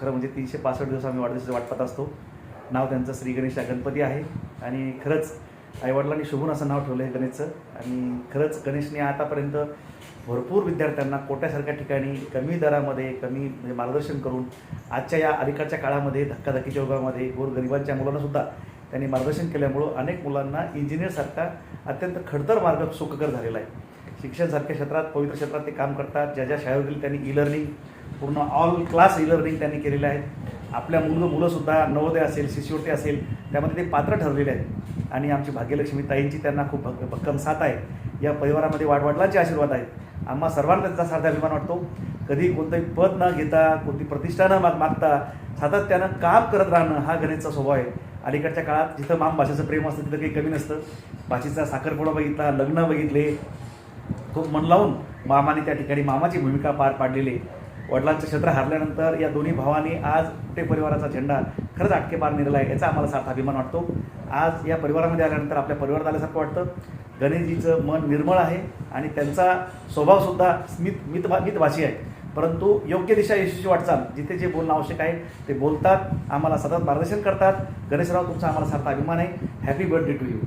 खरं म्हणजे तीनशे पासष्ट दिवस आम्ही वाढदिवसाची वाटपत असतो. नाव त्यांचं श्री गणेश गणपती आहे. आणि खरंच आईवडिलांनी शुभून असं नाव ठेवलं आहे गणेशचं. आणि खरंच गणेशने आतापर्यंत भरपूर विद्यार्थ्यांना कोट्यासारख्या ठिकाणी कमी दरामध्ये कमी म्हणजे मार्गदर्शन करून आजच्या या अलीकडच्या काळामध्ये धक्काधक्कीच्या युगामध्ये गोरगरिबांच्या गरिबांच्या सुद्धा त्यांनी मार्गदर्शन केल्यामुळं अनेक मुलांना इंजिनियरसारखा अत्यंत खडतर मार्ग सुखकर झालेला आहे. शिक्षणसारख्या क्षेत्रात पवित्र क्षेत्रात ते काम करतात. ज्या ज्या शाळेवरील त्यांनी ई लर्निंग पूर्ण ऑल क्लास ई लर्निंग त्यांनी केलेलं आहे आपल्या मुलं मुलंसुद्धा नवोदय असेल शिष्यवृत्ती असेल त्यामध्ये ते पात्र ठरलेले आहेत. आणि आमची भाग्यलक्ष्मी ताईंची त्यांना खूप भक् भक्कम साथ आहे. या परिवारामध्ये वाडवडिलांचे आशीर्वाद आहेत. आम्हा सर्वांना त्यांचा साधा अभिमान वाटतो. कधी कोणतंही पद न घेता कोणती प्रतिष्ठा न माग मागता सातत्यानं काम करत राहणं हा गणेशचा स्वभाव आहे. अलीकडच्या काळात जिथं माम भाषेचं प्रेम असतं तिथं काही कमी नसतं. भाषेचा साखरपुडा बघितला लग्न बघितले खूप मन लावून मामाने त्या ठिकाणी मामाची भूमिका पार पाडलेली आहे. वडिलांचं क्षेत्र हरल्यानंतर या दोन्ही भावांनी आज कुठे परिवाराचा झेंडा खरंच आटकेपार नेलेला आहे याचा आम्हाला सार्थ अभिमान वाटतो. आज या परिवारामध्ये आल्यानंतर आपल्या परिवारात आल्यासारखं वाटतं. गणेशजीचं मन निर्मळ आहे आणि त्यांचा स्वभावसुद्धा स्मित मित मितभाषी आहे. परंतु योग्य दिशा यशस्वी वाटचाल जिथे जे बोलणं आवश्यक आहे ते बोलतात आम्हाला सतत मार्गदर्शन करतात. गणेशराव तुमचा आम्हाला सार्थ अभिमान आहे. Happy birthday to you